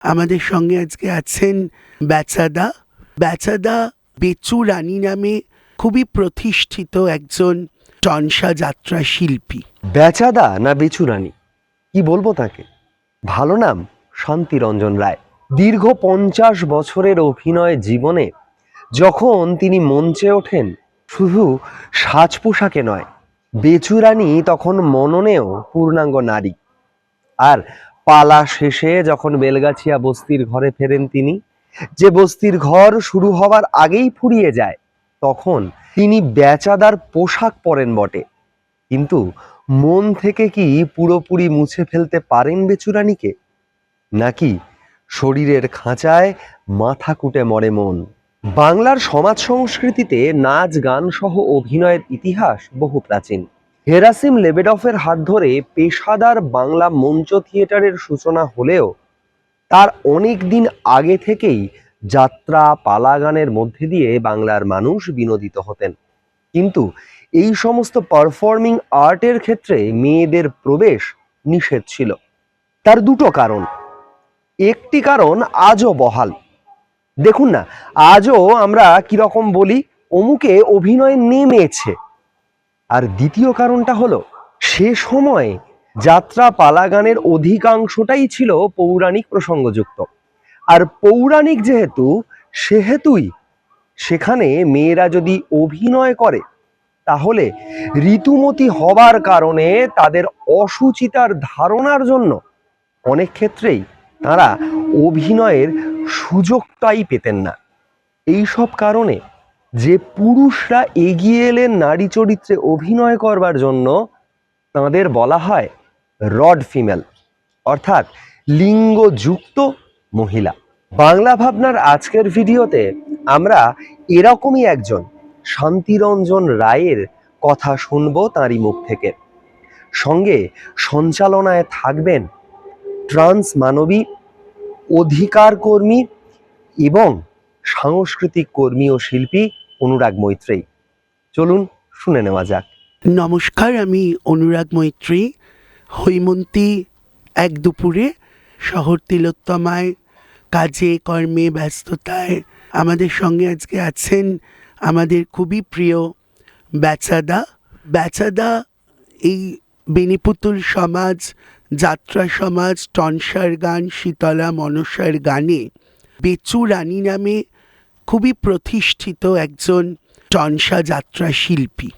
আমাদের সঙ্গে আজকে আছেন বেচাদা বেচাদা বেচু রানী নামে খুবই প্রতিষ্ঠিত একজন টনসা যাত্রা শিল্পী। বেচাদা না বেচুরানি কি বলব তাকে? ভালো নাম শান্তিরঞ্জন রায়। দীর্ঘ পঞ্চাশ বছরের অভিনয় জীবনে যখন তিনি মঞ্চে ওঠেন, শুধু সাজ পোশাকে নয় বেচুরানি তখন মননেও পূর্ণাঙ্গ নারী। আর পালা শেষে যখন বেলগাছিয়া বস্তির ঘরে ফেরেন তিনি, যে বস্তির ঘর শুরু হওয়ার আগেই ফুরিয়ে যায়, তখন তিনি বেচাদার পোশাক পরেন বটে। কিন্তু মন থেকে কি পুরোপুরি মুছে ফেলতে পারেন বেচুরানিকে? নাকি শরীরের খাঁচায় মাথা কুটে মরে মন? বাংলার সমাজ সংস্কৃতিতে নাচ গান সহ অভিনয়ের ইতিহাস বহু প্রাচীন। হেরাসিম লেবেডফের হাত ধরে পেশাদার বাংলা মঞ্চ থিয়েটারের সূচনা হলেও তার অনেক দিন আগে থেকেই যাত্রা পালা গানের মধ্যে দিয়ে বাংলার মানুষ বিনোদিত হতেন। কিন্তু এই সমস্ত পারফর্মিং আর্টের ক্ষেত্রে মেয়েদের প্রবেশ নিষেধ ছিল। তার দুটো কারণ। একটি কারণ আজও বহাল। দেখুন না, আজও আমরা কীরকম বলি, অমুকে অভিনয় নেমেছে। আর দ্বিতীয় কারণটা হলো, সে সময়ে যাত্রা পালা গানের অধিকাংশটাই ছিল পৌরাণিক প্রসঙ্গযুক্ত। আর পৌরাণিক যেহেতু, সেহেতুই সেখানে মেয়েরা যদি অভিনয় করে, তাহলে ঋতুমতি হবার কারণে তাদের অসুচিতার ধারণার জন্য অনেক ক্ষেত্রেই তারা অভিনয়ের সুযোগটাই পেতেন না। এই সব কারণে যে পুরুষরা এগিয়ে এলেন নারী চরিত্রে অভিনয় করবার জন্য তাদের বলা হয় রড ফিমেল, অর্থাৎ লিঙ্গযুক্ত মহিলা। বাংলা ভাবনার আজকের ভিডিওতে আমরা এরকমই একজন শান্তিরঞ্জন রায়ের কথা শুনব তাঁরই মুখ থেকে। সঙ্গে সঞ্চালনায় থাকবেন ট্রান্স মানবী, অধিকার কর্মী এবং সাংস্কৃতিক কর্মী ও শিল্পী অনুরাগ মৈত্রেয়ী। চলুন শুনে নেওয়া যাক। নমস্কার, আমি অনুরাগ মৈত্রী হৈমন্তী এক দুপুরে শহর তিলোত্তমায় কাজে, কর্মে, ব্যস্ততায় আমাদের সঙ্গে আজকে আছেন আমাদের খুবই প্রিয় ব্যাচাদা। ব্যাচাদা এই বেনিপুতুল সমাজ, যাত্রা সমাজ, টনসার গান, শীতলা মনসার গানে বেচু রানী নামে খুবই প্রতিষ্ঠিত একজন টনসা যাত্রা শিল্পী।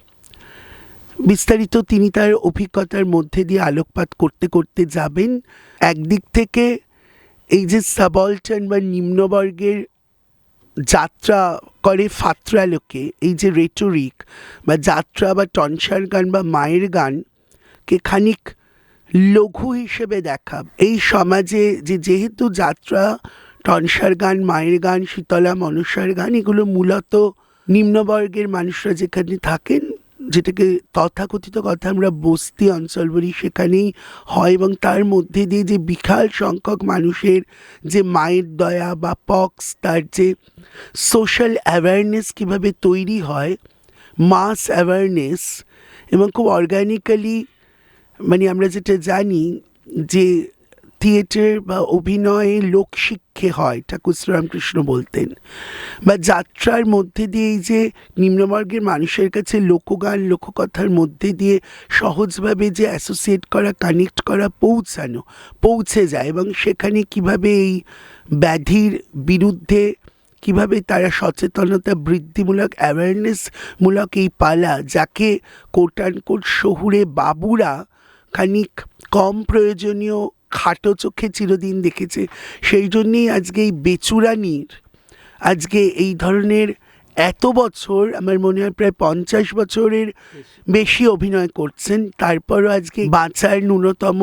বিস্তারিত তিনি তার অভিজ্ঞতার মধ্যে দিয়ে আলোকপাত করতে করতে যাবেন। একদিক থেকে এই যে সাবলটন বা নিম্নবর্গের যাত্রা করে ফাত্রালোকে, এই যে রেটোরিক বা যাত্রা বা টনসার গান বা মায়ের গানকে খানিক লঘু হিসেবে দেখা। এই সমাজে যে যেহেতু যাত্রা টনসার গান, মায়ের গান, শীতলা মনসার গান, এগুলো মূলত নিম্নবর্গের মানুষরা যেখানে থাকেন, যেটাকে তথাকথিত কথা আমরা বস্তি অঞ্চল বলি, সেখানেই হয় এবং তার মধ্যে দিয়ে যে বিশাল সংখ্যক মানুষের যে মায়ের দয়া বা পক্স, তার যে সোশ্যাল অ্যাওয়ারনেস কীভাবে তৈরি হয় মাস অ্যাওয়ারনেস এবং খুব অর্গানিক্যালি মানে আমরা যেটা জানি যে থিয়েটার বা অভিনয়ে লোকশিক্ষে হয়, ঠাকুর শ্রীরামকৃষ্ণ বলতেন। বা যাত্রার মধ্যে দিয়ে এই যে নিম্নবর্গের মানুষের কাছে লোকগান, লোককথার মধ্যে দিয়ে সহজভাবে যে অ্যাসোসিয়েট করা কানেক্ট করা পৌঁছানো, পৌঁছে যায় এবং সেখানে কীভাবে এই ব্যাধির বিরুদ্ধে কীভাবে তারা সচেতনতা বৃদ্ধিমূলক অ্যাওয়ারনেসমূলক এই পালা যাকে কোট শহুরে বাবুরা খানিক কম প্রয়োজনীয় খাটো চোখে চিরদিন দেখেছে। সেই জন্যেই আজকে এই বেচুরানির, আজকে এই ধরনের এত বছর, আমার মনে হয় প্রায় পঞ্চাশ বছরের বেশি অভিনয় করছেন। তারপরও আজকে বাঁচার ন্যূনতম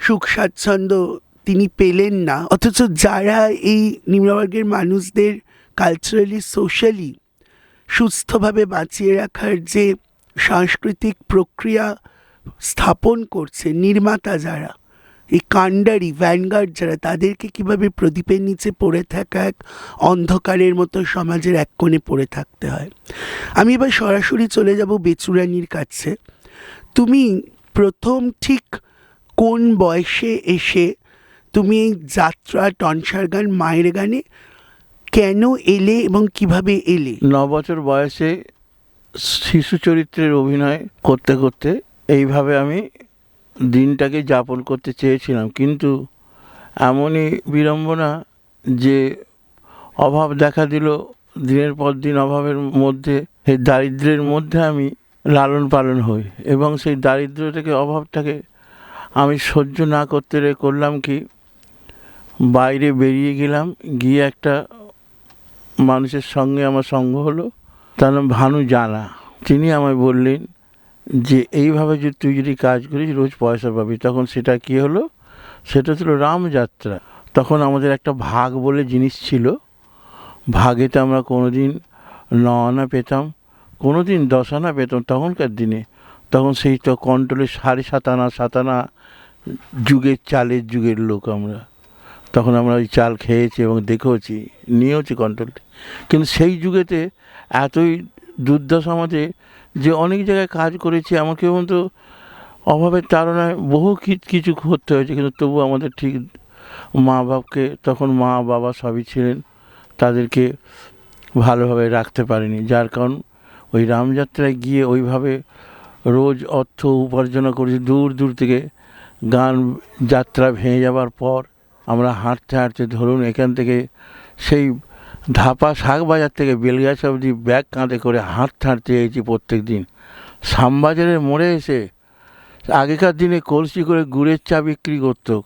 সুখ স্বাচ্ছন্দ্য তিনি পেলেন না। অথচ যারা এই নিম্নবর্গের মানুষদের কালচারালি সোশ্যালি সুস্থভাবে বাঁচিয়ে রাখার যে সাংস্কৃতিক প্রক্রিয়া স্থাপন করছে, নির্মাতা যারা এই কাণ্ডারি ভ্যানগার্ড যারা, তাদেরকে কীভাবে প্রদীপের নিচে পড়ে থাকা এক অন্ধকারের মতো সমাজের এক কোণে পড়ে থাকতে হয়? আমি এবার সরাসরি চলে যাব বেচুরানির কাছে। তুমি প্রথম ঠিক কোন বয়সে এসে তুমি এই যাত্রা, টনসার গান, মায়ের গানে কেন এলে এবং কীভাবে এলে? ন বছর বয়সে শিশু চরিত্রের অভিনয় করতে করতে এইভাবে আমি দিনটাকে যাপন করতে চেয়েছিলাম। কিন্তু এমনই বিড়ম্বনা যে অভাব দেখা দিল, দিনের পর দিন অভাবের মধ্যে, সেই দারিদ্র্যের মধ্যে আমি লালন পালন হই এবং সেই দারিদ্র দারিদ্র্যটাকে অভাবটাকে আমি সহ্য না করতে রে করলাম কি? বাইরে বেরিয়ে গেলাম, গিয়ে একটা মানুষের সঙ্গে আমার সঙ্গ হলো, তার ভানু জানা। তিনি আমায় বললেন যে এইভাবে যদি তুই যদি কাজ করিস, রোজ পয়সা পাবি। তখন সেটা কি হলো? সেটা ছিল রামযাত্রা। তখন আমাদের একটা ভাগ বলে জিনিস ছিল। ভাগেতে আমরা কোনো দিন ন আনা পেতাম কোনো দিন দশ আনা পেতাম তখনকার দিনে। তখন সেই তো কন্ট্রোলে সাড়ে সাত আনা সাত আনা যুগের চালের যুগের লোক আমরা। তখন আমরা ওই চাল খেয়েছি এবং দেখেওছি, নিয়েওছি কন্ট্রোলটি। কিন্তু সেই যুগেতে এতই দুর্দশা আমাদের যে অনেক জায়গায় কাজ করেছি, আমাকে কিন্তু অভাবের তাড়নায় বহু কিছু করতে হয়েছে, কিন্তু তবু আমাদের ঠিক মা বাপকে তখন মা বাবা সবই ছিলেন, তাদেরকে ভালোভাবে রাখতে পারিনি। যার কারণ ওই রামযাত্রায় গিয়ে ওইভাবে রোজ অর্থ উপার্জন করেছি, দূর দূর থেকে গান যাত্রা ভেঙে যাবার পর আমরা হাঁটতে হাঁটতে ধরুন এখান থেকে সেই ধাপা শাক বাজার থেকে বেলগাছ অবধি ব্যাগ কাঁধে করে হাঁটতে হাঁটতে এসেছি প্রত্যেক দিন। শ্যামবাজারের মোড়ে এসে আগেকার দিনে কলসি করে গুড়ের চা বিক্রি করতো।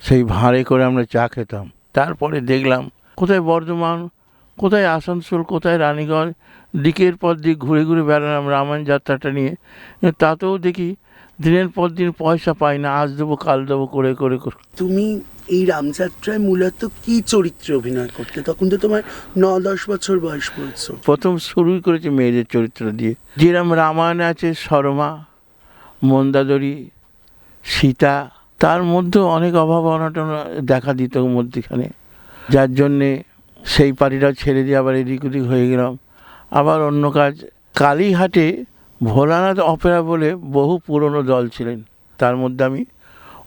সেই ভাঁড়ে করে আমরা চা খেতাম। তারপরে দেখলাম, কোথায় বর্ধমান, কোথায় আসানসোল, কোথায় রানীগঞ্জ, দিকের পর দিক ঘুরে ঘুরে বেড়ালাম রামায়ণ যাত্রাটা নিয়ে। তাতেও দেখি দিনের পর দিন পয়সা পাই না, আজ দেবো, কাল দেবো করে করে। তুমি এই রামযাত্রায় মূলত কি চরিত্রে অভিনয় করতে? তখন তো তোমার ন দশ বছর বয়স বলছো। প্রথম শুরুই করেছে মেয়েদের চরিত্র দিয়ে। যেরম রামায়ণে আছে, শর্মা, মন্দাদরি, সীতা, তার মধ্যেও অনেক অভাব অনটন দেখা দিত মধ্যখানে। যার জন্যে সেই পার্টিটাও ছেড়ে দিয়ে আবার এদিক ওদিক হয়ে গেলাম। আবার অন্য কাজ কালীঘাটে ভোলানাথ অপেরা বলে বহু পুরনো দল ছিলেন। তার মধ্যে আমি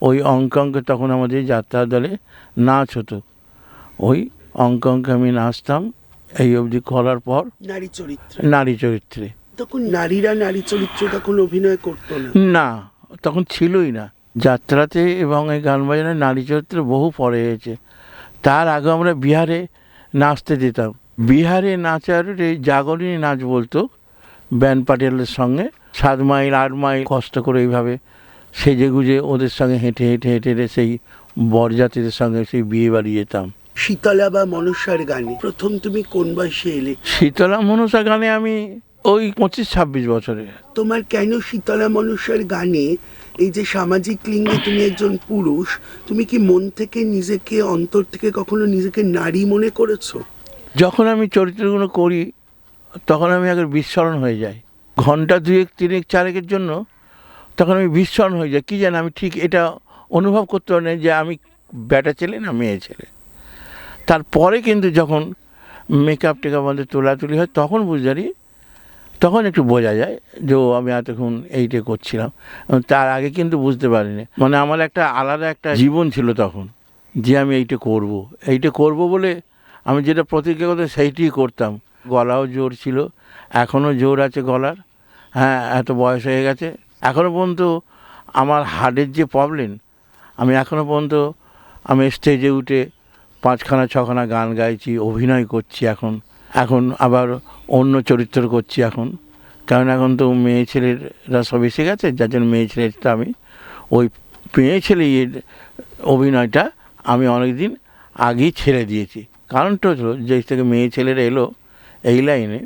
ওই অঙ্ক অঙ্কে তখন আমাদের যাত্রা দলে নাচ হতো। ওই অঙ্ক অঙ্কে আমি নাচতাম এই অবধি করার পর নারী চরিত্রে। নারী চরিত্রে। তখন নারীরা নারী চরিত্রে তখন অভিনয় করতো না। না তখন ছিলই না। যাত্রাতে এবং এই গান বাজনায় নারী চরিত্র বহু পরে হয়েছে তার আগে আমরা বিহারে নাচতে যেতাম। বিহারে নাচার এই জাগরণী নাচ বলতো ব্যান্ড পাটিয়ালের সঙ্গে সাত মাইল আট মাইল কষ্ট করে এইভাবে সেজে গুজে ওদের সঙ্গে হেঁটে হেঁটে হেঁটে হেঁটে সেই বরযাত্রীদের সঙ্গে সেই বিয়ে বাড়ি যেতাম। শীতলা বা মনসার গানে প্রথম তুমি কোন বয়সে এলে? শীতলা মনসা গানে আমি ওই পঁচিশ ছাব্বিশ বছরে। তোমার কেন শীতলা মনসার গানে এই যে সামাজিক লিঙ্গে তুমি একজন পুরুষ তুমি কি মন থেকে নিজেকে অন্তর থেকে কখনো নিজেকে নারী মনে করেছ? যখন আমি চরিত্রগুলো করি তখন আমি আগে বিস্মরণ হয়ে যাই। ঘণ্টা দুয়েক তিনেক চারেকের জন্য তখন আমি বিস্মরণ হয়ে যাই। কী জানি আমি ঠিক এটা অনুভব করতে পারি যে আমি ব্যাটা ছেলে না মেয়ে ছেলে। তারপরে কিন্তু যখন মেকআপ টেকআপ আমাদের তোলাতুলি হয়, তখন বুঝতে তখন একটু বোঝা যায় যে আমি এতক্ষণ এইটা করছিলাম। তার আগে কিন্তু বুঝতে পারিনি। মানে আমার একটা আলাদা একটা জীবন ছিল তখন যে আমি এইটা করব। এইটা করব বলে আমি যেটা প্রতিজ্ঞা করতাম সেইটিই করতাম। গলাও জোর ছিল এখনও জোর আছে গলার। হ্যাঁ এত বয়স হয়ে গেছে। এখনও পর্যন্ত আমার হার্টের যে প্রবলেম, আমি এখনও পর্যন্ত আমি স্টেজে উঠে পাঁচখানা, ছখানা গান গাইছি, অভিনয় করছি এখন। এখন আবার অন্য চরিত্র করছি এখন। কারণ এখন তো মেয়ে ছেলেরা সব এসে গেছে, যার জন্য মেয়ে ছেলেটা আমি, ওই মেয়ে ছেলে অভিনয়টা আমি অনেক দিন আগেই ছেড়ে দিয়েছি। কারণটা হলো যে, থেকে মেয়ে ছেলেরা এলো এই লাইনে,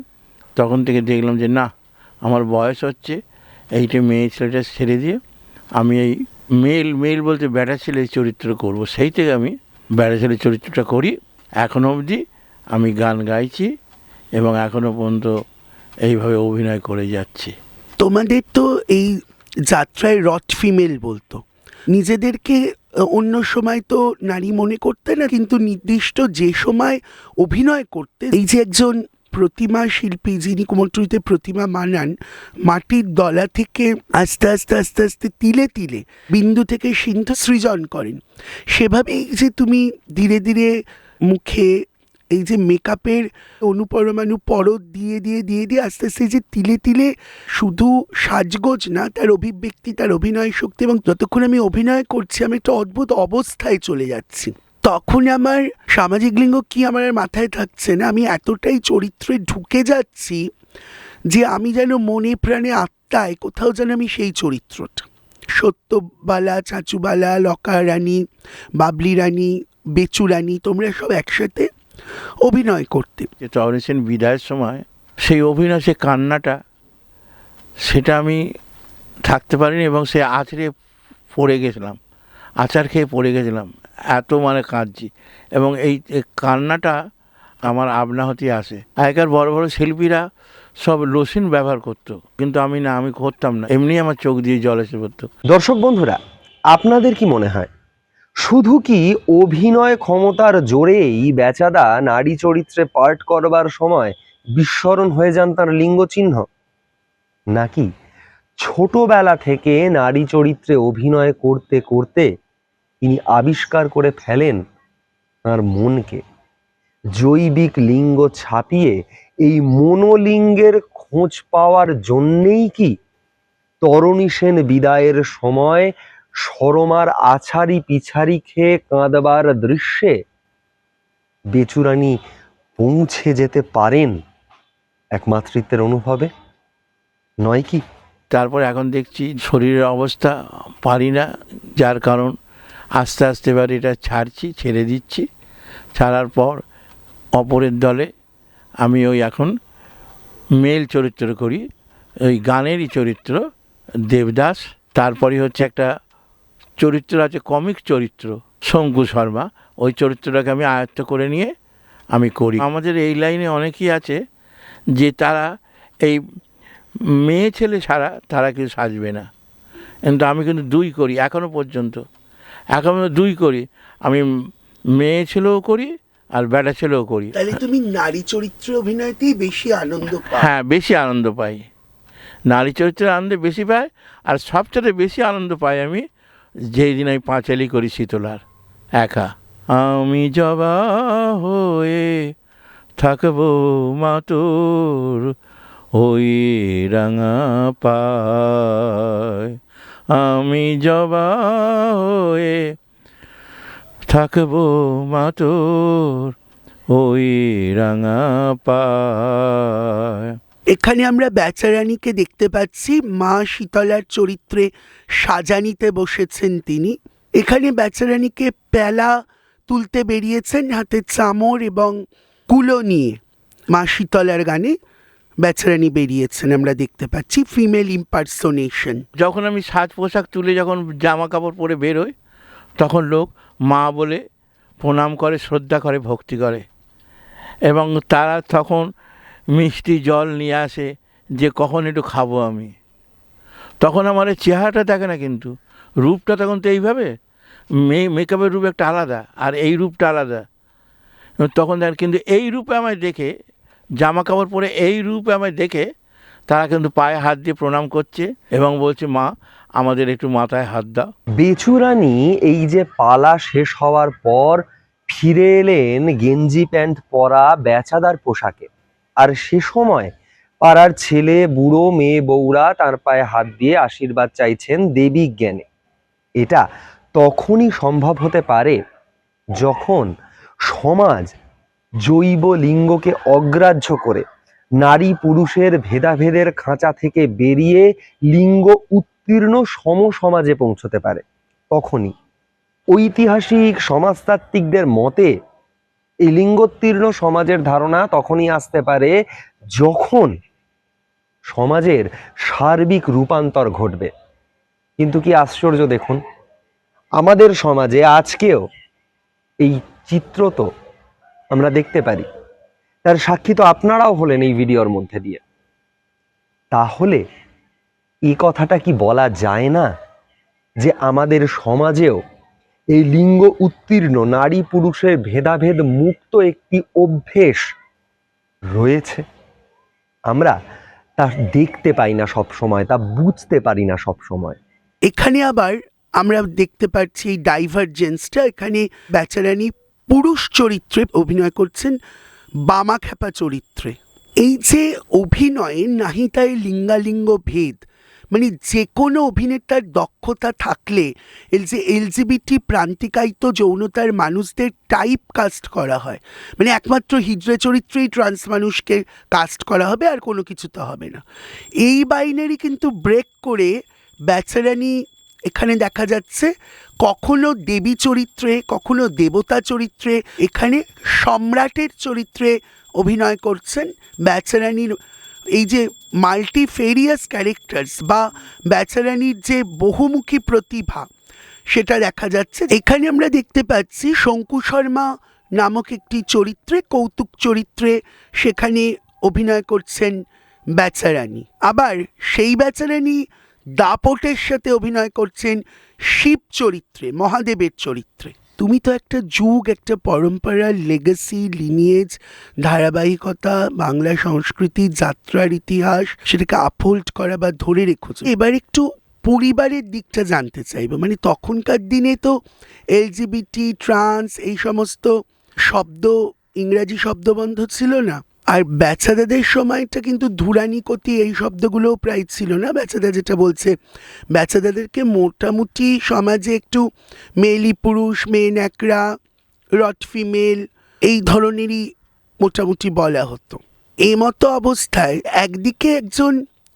তখন থেকে দেখলাম যে, না, আমার বয়স হচ্ছে এইটা মেয়ে ছেলেটা ছেড়ে দিয়ে আমি এই মেল মেল বলতে ব্যাটা ছেলের চরিত্র করব। সেই থেকে আমি ব্যাটা ছেলের চরিত্রটা করি। এখনও অবধি আমি গান গাইছি এবং এখনও পর্যন্ত এইভাবে অভিনয় করে যাচ্ছি। তোমাদের তো এই যাত্রায় রথ ফিমেল বলতো। নিজেদেরকে অন্য সময় তো নারী মনে করতে না, কিন্তু নির্দিষ্ট যে সময় অভিনয় করতে, এই যে একজন প্রতিমা শিল্পী যিনি কুমোরটুলিতে প্রতিমা মানান মাটির দলা থেকে আস্তে আস্তে আস্তে আস্তে, তিলে তিলে বিন্দু থেকে সিন্ধু সৃজন করেন। সেভাবেই যে তুমি ধীরে ধীরে মুখে এই যে মেকআপের অনুপরমাণু পরত দিয়ে দিয়ে দিয়ে দিয়ে আস্তে আস্তে যে তিলে তিলে শুধু সাজগোজ না, তার অভিব্যক্তি, তার অভিনয় শক্তি এবং যতক্ষণ আমি অভিনয় করছি, আমি একটা অদ্ভুত অবস্থায় চলে যাচ্ছি। তখন আমার সামাজিক লিঙ্গ কি আমার মাথায় থাকছে না, আমি এতটাই চরিত্রে ঢুকে যাচ্ছি যে আমি যেন মনে প্রাণে আত্মায় কোথাও যেন আমি সেই চরিত্রটা। সত্যবালা, চাচুবালা, লকা রানী, বাবলি রানী, বেচু রানী, তোমরা সব একসাথে অভিনয় করতে। তরণী সেন বিদায়ের সময় সেই অভিনয় সে কান্নাটা, সেটা আমি থাকতে পারিনি এবং সে আছড়ে পড়ে গেছিলাম, আচার খেয়ে পড়ে গেছিলাম। এত মানে কাঁদছি। এবং এই কান্নাটা আমার আপনাহতি আসে। আগেকার বড় বড় শিল্পীরা সব লোসিন ব্যবহার করতো। কিন্তু আমি না, আমি করতাম না। এমনি আমার চোখ দিয়ে জল এসে পড়তো। দর্শক বন্ধুরা, আপনাদের কি মনে হয়? শুধু কি অভিনয় ক্ষমতার জোরেই বেচাদা নারী চরিত্রে পার্ট করবার সময় বিস্মরণ হয়ে যান তার লিঙ্গ চিহ্ন নাকি ছোটবেলা থেকে নারী চরিত্রে অভিনয় করতে করতে তিনি আবিষ্কার করে ফেলেন তার মনকে। জৈবিক লিঙ্গ ছাপিয়ে এই মনোলিঙ্গের খোঁজ পাওয়ার জন্যেই কি তরণী সেন বিদায়ের সময় সরমার আছাড়ি পিছাড়ি খেয়ে কাঁদবার দৃশ্যে বেচুরানী পৌঁছে যেতে পারেন এক মাতৃত্বের অনুভবে? নয় কি? তারপর এখন দেখছি শরীরের অবস্থা পারি না, যার কারণ আস্তে আস্তে এবার এটা ছাড়ছি, ছেড়ে দিচ্ছি। ছাড়ার পর অপরের দলে আমি ওই এখন মেল চরিত্র করি, ওই গানেরই চরিত্র, দেবদাস। তারপরে হচ্ছে একটা চরিত্র আছে, কমিক চরিত্র, শঙ্কু শর্মা। ওই চরিত্রটাকে আমি আয়ত্ত করে নিয়ে আমি করি। আমাদের এই লাইনে অনেকেই আছে যে তারা এই মেয়ে ছেলে ছাড়া তারা কিন্তু সাজবে না। কিন্তু আমি কিন্তু দুই করি এখনও পর্যন্ত। এখনও দুই করি। আমি মেয়ে ছেলেও করি আর বেটা ছেলেও করি। তাহলে তুমি নারী চরিত্রে অভিনয়তেই বেশি আনন্দ পাও। হ্যাঁ বেশি আনন্দ পাই। নারী চরিত্রের আনন্দে বেশি পাই আর সবচেয়ে বেশি আনন্দ পাই আমি যেই দিন আমি পাঁচালি করি শীতলার একা। আমি জবা হয়ে থাকব মা তোর ওই রাঙা পায়। আমি জবা হয়ে থাকব মা তোর ওই রাঙা পায়। এখানে আমরা বেচারানীকে দেখতে পাচ্ছি, মা শীতলার চরিত্রে সাজানিতে বসেছেন তিনি। এখানে বেচারানীকে পেলা তুলতে বেরিয়েছেন হাতে চামর এবং কুলো নিয়ে মা শীতলার গানে। বেচারানী বেরিয়েছেন, আমরা দেখতে পাচ্ছি ফিমেল ইম্পারসোনেশন যখন আমি সাজ পোশাক তুলে যখন জামা কাপড় পরে বেরোই, তখন লোক মা বলে প্রণাম করে, শ্রদ্ধা করে, ভক্তি করে। এবং তারা তখন মিষ্টি জল নিয়ে আসে যে কখন একটু খাব আমি। তখন আমার চেহারাটা দেখে না কিন্তু, রূপটা তখন তো এইভাবে মেকআপের রূপ একটা আলাদা, আর এই রূপটা আলাদা। তখন দেখ কিন্তু এই রূপে আমায় দেখে জামা কাপড় পরে এই রূপে আমায় দেখে তারা কিন্তু পায়ে হাত দিয়ে প্রণাম করছে এবং বলছে, মা, আমাদের একটু মাথায় হাত দাও। বেচুরানী এই যে পালা শেষ হওয়ার পর ফিরে এলেন গেঞ্জি প্যান্ট পরা বেচাদার পোশাকে। আর সে সময় পাড়ার ছেলে, বুড়ো, মেয়ে, বউরা তার পায়ে হাত দিয়ে আশীর্বাদ চাইছেন দেবী জ্ঞানে। এটা তখনই সম্ভব হতে পারে যখন সমাজ জৈব লিঙ্গকে অগ্রাহ্য করে নারী পুরুষের ভেদাভেদের খাঁচা থেকে বেরিয়ে লিঙ্গ উত্তীর্ণ সমসমাজে পৌঁছতে পারে। তখনই ঐতিহাসিক সমাজতাত্ত্বিকদের মতে এই লিঙ্গোত্তীর্ণ সমাজের ধারণা তখনই আসতে পারে যখন সমাজের সার্বিক রূপান্তর ঘটবে। কিন্তু কি আশ্চর্য দেখুন, আমাদের সমাজে আজকেও এই চিত্র তো আমরা দেখতে পারি। তার সাক্ষী তো আপনারাও হলেন এই ভিডিওর মধ্যে দিয়ে। তাহলে এই কথাটা কি বলা যায় না? যে আমাদের সমাজেও এই লিঙ্গ উত্তীর্ণ, নারী পুরুষের ভেদাভেদ মুক্ত একটি অভ্যেস রয়েছে। আমরা তা দেখতে পাই না সব সময় তা বুঝতে পারি না সব সময় এখানে আবার আমরা দেখতে পাচ্ছি এই ডাইভারজেন্সটা এখানে বেচারানি পুরুষ চরিত্রে অভিনয় করছেন বামা খ্যাপা চরিত্রে। এই যে অভিনয়ে নাহিতায় লিঙ্গালিঙ্গ ভেদ মানে যে কোনো অভিনেতার দক্ষতা থাকলে এই যে এলজিবিটি প্রান্তিকায়িত যৌনতার মানুষদের টাইপ কাস্ট করা হয়। মানে একমাত্র হিজড়ে চরিত্রেই ট্রান্স মানুষকে কাস্ট করা হবে আর কোনো কিছু তো হবে না। এই বাইনারি কিন্তু ব্রেক করে বেচারানি এখানে দেখা যাচ্ছে কখনো দেবী চরিত্রে, কখনো দেবতা চরিত্রে, এখানে সম্রাটের চরিত্রে অভিনয় করছেন বেচারানির এই যে মাল্টিফেরিয়াস ক্যারেক্টার্স বা বেচারানির যে বহুমুখী প্রতিভা, সেটা দেখা যাচ্ছে। এখানে আমরা দেখতে পাচ্ছি শঙ্কু শর্মা নামক একটি চরিত্রে, কৌতুক চরিত্রে সেখানে অভিনয় করছেন বেচারানি আবার সেই বেচারানি দাপটের সাথে অভিনয় করছেন শিব চরিত্রে, মহাদেবের চরিত্রে। তুমি তো একটা যুগ, একটা পরম্পরা লেগাসি লিনিয়েজ ধারাবাহিকতা, বাংলা সংস্কৃতি, যাত্রার ইতিহাস, সেটাকে আপহোল্ড করা বা ধরে রেখেছো এবার একটু পরিবারের দিকটা জানতে চাইব। মানে তখনকার দিনে তো এলজিবিটি ট্রান্স এই সমস্ত শব্দ, ইংরাজি শব্দবন্ধ ছিল না। আর বেচাদাদের সময়টা কিন্তু ধুরানিকতি এই শব্দগুলোও প্রায় ছিল না? বেচাদা যেটা বলছে বেচাদাদেরকে মোটামুটি সমাজে একটু মেলি পুরুষ, মেয়ে ন্যাকড়া রট ফিমেল এই ধরনেরই মোটামুটি বলা হতো। এই মতো অবস্থায় একদিকে একজন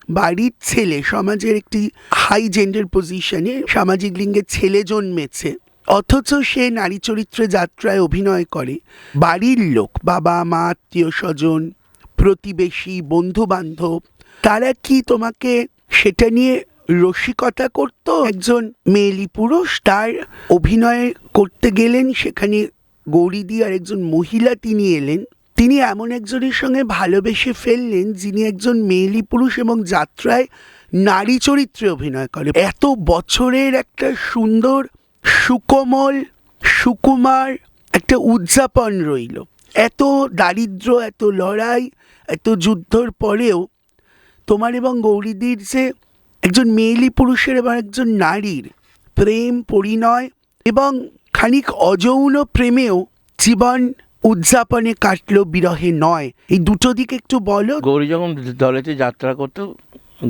বাড়ির ছেলে, সমাজের একটি হাই জেন্ডার পজিশনে সামাজিক লিঙ্গের ছেলে জন্মেছে অথচ সে নারী চরিত্রে যাত্রায় অভিনয় করে। বাড়ির লোক, বাবা, মা, আত্মীয় স্বজন, প্রতিবেশী বন্ধু বান্ধব তারা কি তোমাকে সেটা নিয়ে রসিকতা করত? একজন মেয়েলি পুরুষ তার অভিনয় করতে গেলেন, সেখানে গৌরীদি আর একজন মহিলা তিনি এলেন। তিনি এমন একজনের সঙ্গে ভালোবেসে ফেললেন, যিনি একজন মেয়েলি পুরুষ এবং যাত্রায় নারী চরিত্রে অভিনয় করে। এত বছরের একটা সুন্দর সুকোমল, সুকুমার, একটা উদযাপন রইল। এত দারিদ্র, এত লড়াই, এত যুদ্ধর পরেও তোমার এবং গৌরীদির যে একজন মেয়েলি পুরুষের এবং একজন নারীর প্রেম, পরিণয় এবং খানিক অযৌন প্রেমেও জীবন উদযাপনে কাটলো বিরহে নয়। এই দুটো দিক একটু বলো। গৌরী যখন দলেতে যাত্রা করতো,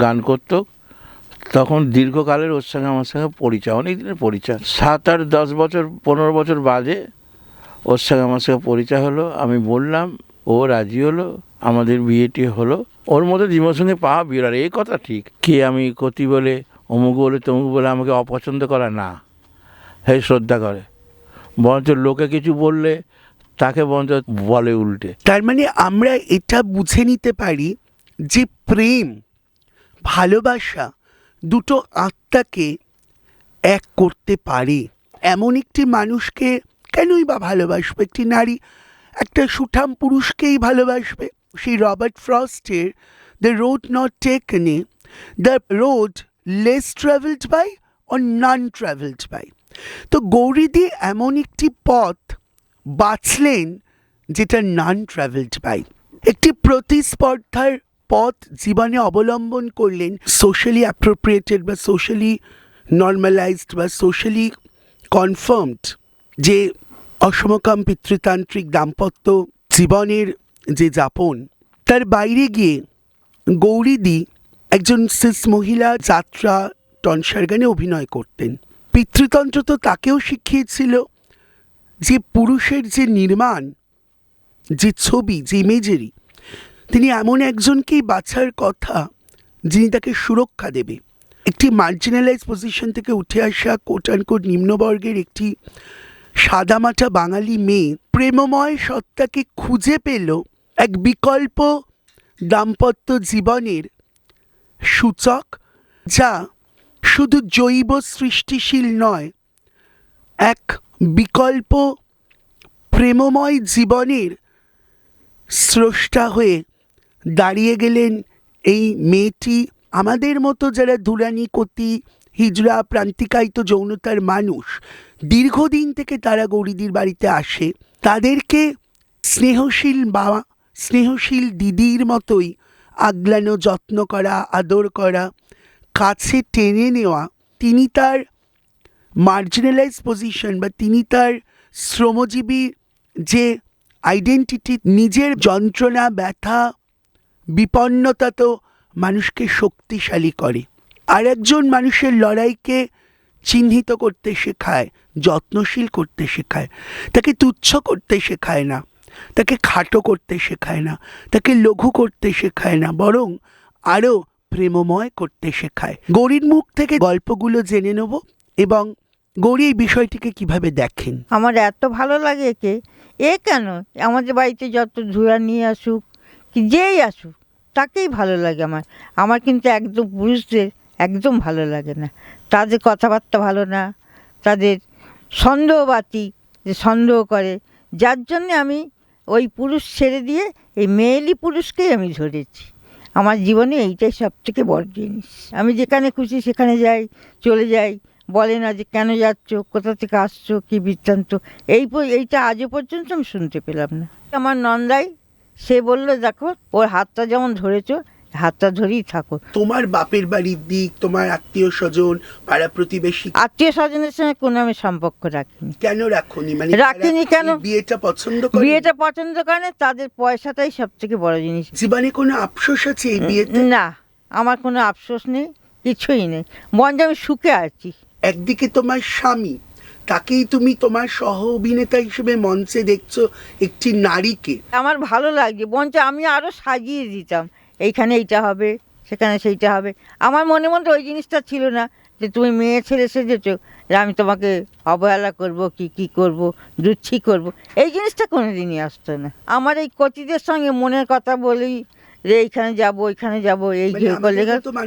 গান করতো তখন দীর্ঘকালের ওর সঙ্গে আমার সঙ্গে পরিচয়, অনেক দিনের পরিচয়। সাত আট দশ বছর, পনেরো বছর বাদে ওর সঙ্গে আমার সঙ্গে পরিচয় হলো। আমি বললাম, ও রাজি হলো, আমাদের বিয়েটি হলো। ওর মধ্যে জীবনের সঙ্গে পাওয়া বিরাট এই কথা ঠিক। কে আমি কতি বলে, অমুক বলে, তমুক বলে আমাকে অপছন্দ করা? না। হে শ্রদ্ধা করে। বরঞ্চ লোকে কিছু বললে তাকে বরঞ্চ বলে উল্টে। তার মানে আমরা এটা বুঝে নিতে পারি যে প্রেম, ভালোবাসা দুটো আত্মাকে এক করতে পারে। এমন একটি মানুষকে কেনই বা ভালোবাসবে? একটি নারী একটা সুঠাম পুরুষকেই ভালোবাসবে। সেই Robert ফ্রস্টের the road not taken the road less travelled by or none travelled by? তো গৌরীদি এমন একটি পথ বাঁচলেন যেটা নন ট্রাভেলড বাই। একটি প্রতিস্পর্ধার পথ জীবনে অবলম্বন করলেন সোশ্যালি অ্যাপ্রোপ্রিয়েটেড বা সোশ্যালি নর্মালাইজড বা সোশ্যালি কনফার্মড যে অসমকাম পিতৃতান্ত্রিক দাম্পত্য জীবনের যে যাপন, তার বাইরে গিয়ে গৌরীদি একজন সিস মহিলা যাত্রা টনসার গানে অভিনয় করতেন। পিতৃতন্ত্র তো তাকেও শিখিয়েছিল যে পুরুষের যে নির্মাণ, যে ছবি, যে ইমেজেরি তিনি এমন একজনকেই বাছার কথা যিনি তাকে সুরক্ষা দেবে। একটি মার্জিনালাইজ পজিশন থেকে উঠে আসা কোট কোট নিম্নবর্গের একটি সাদামাটা বাঙালি মেয়ে প্রেমময় সত্তাকে খুঁজে পেল এক বিকল্প দাম্পত্য জীবনের সূচক, যা শুধু জৈব সৃষ্টিশীল নয়, এক বিকল্প প্রেমময় জীবনের স্রষ্টা হয়ে দাঁড়িয়ে গেলেন এই মেয়েটি। আমাদের মতো যারা ধুরানি কতি, হিজড়া, প্রান্তিকায়িত যৌনতার মানুষ দীর্ঘদিন থেকে তারা গৌরীদির বাড়িতে আসে, তাদেরকে স্নেহশীল বা স্নেহশীল দিদির মতোই আগলানো, যত্ন করা, আদর করা, কাছে টেনে নেওয়া, তিনি তার মার্জিনালাইজ পজিশন বা তিনি তার শ্রমজীবী যে আইডেন্টিটি নিজের যন্ত্রণা, ব্যথা বিপন্নতা তো মানুষকে শক্তিশালী করে। আর একজন মানুষের লড়াইকে চিহ্নিত করতে শেখায়, যত্নশীল করতে শেখায়, তাকে তুচ্ছ করতে শেখায় না, তাকে খাটো করতে শেখায় না, তাকে লঘু করতে শেখায় না, বরং আরও প্রেমময় করতে শেখায়। গৌরীর মুখ থেকে গল্পগুলো জেনে নেব এবং গৌরী এই বিষয়টিকে কীভাবে দেখেন? আমার এত ভালো লাগে একে। এ কেন? আমাদের বাড়িতে যত ধুয়া নিয়ে আসুক যেই আসুক, তাকেই ভালো লাগে আমার। আমার কিন্তু একদম পুরুষদের একদম ভালো লাগে না। তাদের কথাবার্তা ভালো না, তাদের সন্দেহবাতি যে সন্দেহ করে। যার জন্যে আমি ওই পুরুষ ছেড়ে দিয়ে এই মেয়েলি পুরুষকেই আমি ধরেছি। আমার জীবনে এইটাই সব থেকে বড় জিনিস। আমি যেখানে খুশি সেখানে যাই, চলে যাই। বলে না যে কেন যাচ্ছ, কোথা থেকে আসছো, কী বৃত্তান্ত। এই এইটা আজও পর্যন্ত আমি শুনতে পেলাম না। আমার নন্দাই সে বলল দেখো ওর হাতটা যেমন ধরেছো হাতটা ধরেই থাকো। তোমার বাপের বাড়ির দিক তোমার আত্মীয় স্বজন পাড়া প্রতিবেশী? আত্মীয় স্বজনের সঙ্গে কোনো আমি সম্পর্ক রাখিনি। কেন রাখনি? মানে রাখিনি কেন? বিয়েটা পছন্দ করে বিয়েটা পছন্দ করে তাদের পয়সাটাই সব থেকে বড় জিনিস। জীবনে কোনো আফসোস আছে এই বিয়েতে? না আমার কোনো আফসোস নেই কিছুই নেই। বরঞ্চ আমি সুখে আছি। একদিকে তোমার স্বামী তাকেই তুমি তোমার সহ অভিনেতা হিসেবে মঞ্চে দেখছ একটি নারীকে। আমার ভালো লাগছে মঞ্চে আমি আরও সাজিয়ে দিতাম। এইখানে এইটা হবে সেখানে সেইটা হবে। আমার মনে মধ্যে ওই জিনিসটা ছিল না যে তুমি মেয়ে ছেলে সেজেছো যে আমি তোমাকে অবহেলা করব কি কি করব দুচ্ছি করব। এই জিনিসটা কোনো দিনই আসতো না। আমার এই কচিদের সঙ্গে মনের কথা বলি যে এইখানে যাব ওইখানে যাব এই মানে করলে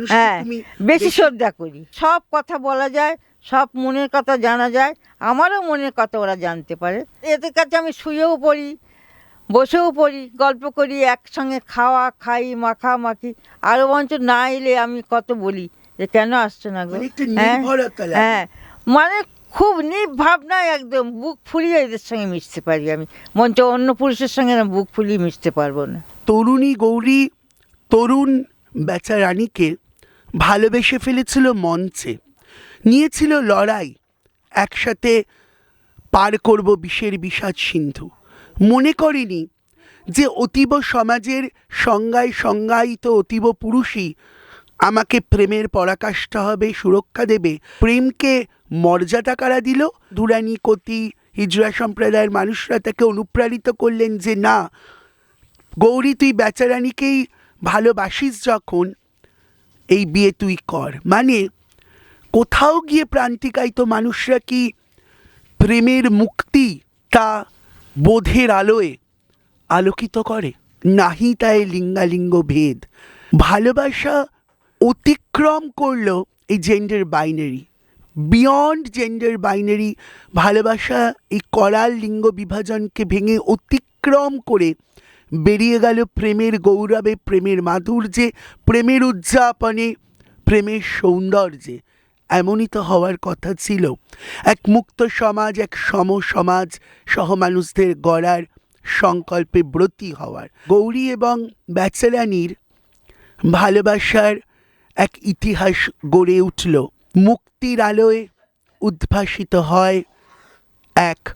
হ্যাঁ বেশি- শ্রদ্ধা করি। সব কথা বলা যায় সব মনের কথা জানা যায় আমারও মনের কথা ওরা জানতে পারে। এদের কাছে আমি শুয়েও পড়ি বসেও পড়ি গল্প করি একসঙ্গে খাওয়া খাই মাখামাখি। আরও বঞ্চ না এলে আমি কত বলি যে কেন আসছো না গো? মানে হ্যাঁ হ্যাঁ মানে খুব নির্ভাবনায় একদম বুক ফুলিয়ে এদের সঙ্গে মিশতে পারি আমি। মঞ্চ অন্য পুরুষের সঙ্গে না বুক ফুলিয়ে মিশতে পারব না। তরুণী গৌরী তরুণ বেচা রানীকে ভালোবেসে ফেলেছিল মঞ্চে। নিয়েছিল লড়াই। একসাথে পার করব বিষের বিষাদ সিন্ধু। মনে করেনি যে অতীব সমাজের সংজ্ঞায় সংজ্ঞায়িত অতীব পুরুষই আমাকে প্রেমের পরাকাষ্ঠা হবে, সুরক্ষা দেবে। প্রেমকে মর্যাদা কারা দিল? দুরানি কতি, হিজড়া সম্প্রদায়ের মানুষরা তাকে অনুপ্রাণিত করলেন যে, না, গৌরী, তুই বেচারানিকেই ভালোবাসিস যখন, এই বিয়ে তুই কর। মানে কোথাও গিয়ে প্রান্তিকায়িত মানুষরা কি প্রেমের মুক্তি তা বোধের আলোয় আলোকিত করে? নাহি তাই লিঙ্গালিঙ্গ ভেদ। ভালোবাসা অতিক্রম করল এই gender binary beyond gender binary ভালোবাসা এই করাল লিঙ্গ বিভাজনকে ভেঙে অতিক্রম করে বেরিয়ে গেল প্রেমের গৌরবে, প্রেমের মাধুর্যে, প্রেমের উদযাপনে, প্রেমের সৌন্দর্যে। এমনই তো হওয়ার কথা ছিল। এক মুক্ত সমাজ, এক সম সমাজ সহ মানুষদের গড়ার সংকল্পে ব্রতী হওয়ার। গৌরী এবং ব্যাচেলানির ভালোবাসার এক ইতিহাস গড়ে উঠল। মুক্তির আলোয় উদ্ভাসিত হয় এক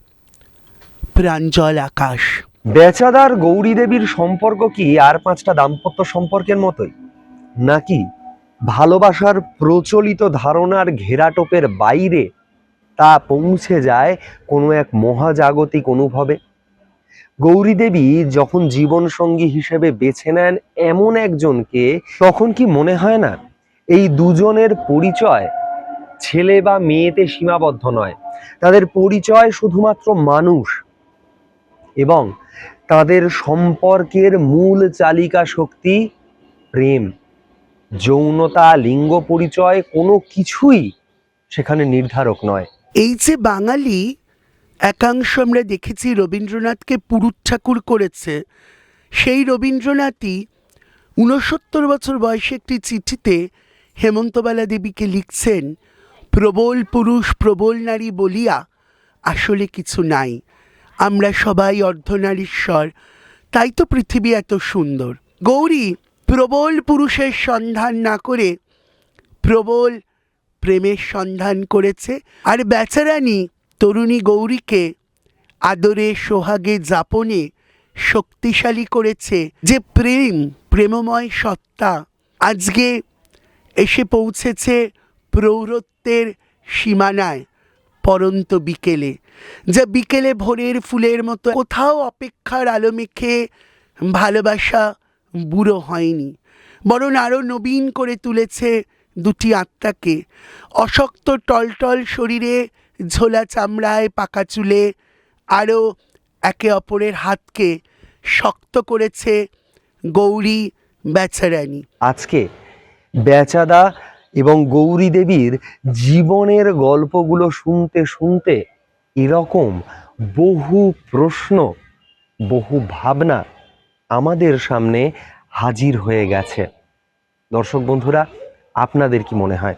প্রাঞ্জল আকাশ। বেচাদার গৌরী দেবীর সম্পর্ক কি আর পাঁচটা দাম্পত্য সম্পর্কের মতোই? নাকি ভালোবাসার প্রচলিত ধারণার ঘেরাটোপের বাইরে তা পৌঁছে যায় কোনো এক মহাজাগতিক অনুভবে। গৌরী দেবী যখন জীবনসঙ্গী হিসেবে বেছে নেন এমন একজনকে, তখন কি মনে হয় না এই দুজনের পরিচয় ছেলে বা মেয়েতে সীমাবদ্ধ নয়? তাদের পরিচয় শুধুমাত্র মানুষ এবং তাদের সম্পর্কের মূল চালিকা শক্তি প্রেম। যৌনতা, লিঙ্গ পরিচয় কোনো কিছুই সেখানে নির্ধারক নয়। এই যে বাঙালি, একাংশ আমরা দেখেছি রবীন্দ্রনাথকে পুরুত ঠাকুর করেছে। সেই রবীন্দ্রনাথই ঊনসত্তর বছর বয়সে একটি চিঠিতে হেমন্তবালা দেবীকে লিখছেন, প্রবল পুরুষ, প্রবল নারী বলিয়া আসলে কিছু নাই। আমরা সবাই অর্ধনারীশ্বর, তাই তো পৃথিবী এত সুন্দর। গৌরী প্রবল পুরুষের সন্ধান না করে প্রবল প্রেমের সন্ধান করেছে। আর বেচারানি তরুণী গৌরীকে আদরে, সোহাগে, যাপনে শক্তিশালী করেছে। যে প্রেম, প্রেমময় সত্তা আজকে এসে পৌঁছেছে প্রৌরত্বের সীমানায় পরন্ত বিকেলে। যা বিকেলে ভোরের ফুলের মতো কোথাও অপেক্ষার আলো মেখে ভালোবাসা বুড়ো হয়নি। বরং আরও নবীন করে তুলেছে দুটি আত্মাকে। অশক্ত টলটল শরীরে, ঝোলা চামড়ায় পাকা চুলে আরও একে অপরের হাতকে শক্ত করেছে গৌরী বেচারানী। আজকে বেচাদা এবং গৌরী দেবীর জীবনের গল্পগুলো শুনতে শুনতে এরকম বহু প্রশ্ন, বহু ভাবনা আমাদের সামনে হাজির হয়ে গেছে। দর্শক বন্ধুরা, আপনাদের কি মনে হয়?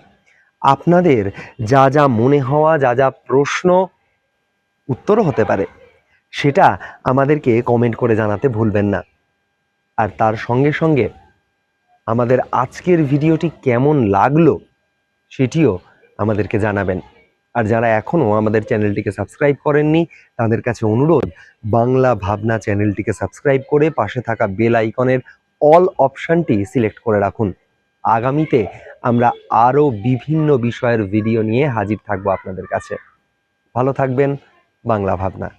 আপনাদের যা যা মনে হওয়া, যা যা প্রশ্ন উত্তরও হতে পারে। সেটা আমাদেরকে কমেন্ট করে জানাতে ভুলবেন না। আর তার সঙ্গে সঙ্গে আমাদের আজকের ভিডিওটি কেমন লাগল, সেটিও আমাদেরকে জানাবেন। আর যারা এখনও আমাদের চ্যানেলটিকে সাবস্ক্রাইব করেননি, তাদের কাছে অনুরোধ, বাংলা ভাবনা চ্যানেলটিকে সাবস্ক্রাইব করে পাশে থাকা বেল আইকনের অল অপশানটি সিলেক্ট করে রাখুন। আগামীতে আমরা আরও বিভিন্ন বিষয়ের ভিডিও নিয়ে হাজির থাকব আপনাদের কাছে। ভালো থাকবেন, বাংলা ভাবনা।